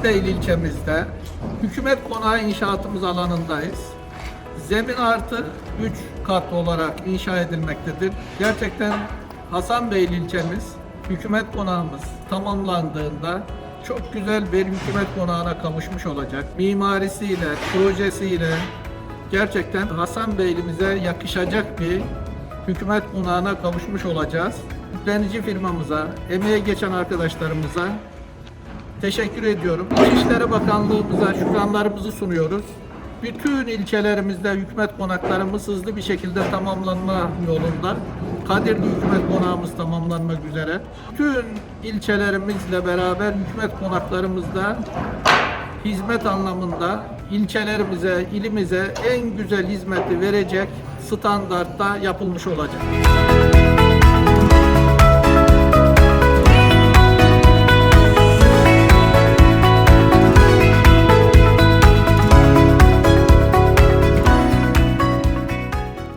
Hasanbeyli ilçemizde hükümet konağı inşaatımız alanındayız. Zemin artı 3 kat olarak inşa edilmektedir. Gerçekten Hasanbeyli ilçemiz hükümet konağımız tamamlandığında çok güzel bir hükümet konağına kavuşmuş olacak. Mimarisiyle, projesiyle gerçekten Hasanbeylimize yakışacak bir hükümet konağına kavuşmuş olacağız. Yüklenici firmamıza, emeğe geçen arkadaşlarımıza Teşekkür ediyorum. İçişleri Bakanlığımıza şükranlarımızı sunuyoruz. Bütün ilçelerimizde hükümet konaklarımız hızlı bir şekilde tamamlanma yolunda. Kadirli Hükümet Konağımız tamamlanmak üzere. Tüm ilçelerimizle beraber hükümet konaklarımızda hizmet anlamında ilçelerimize, ilimize en güzel hizmeti verecek standartta yapılmış olacak.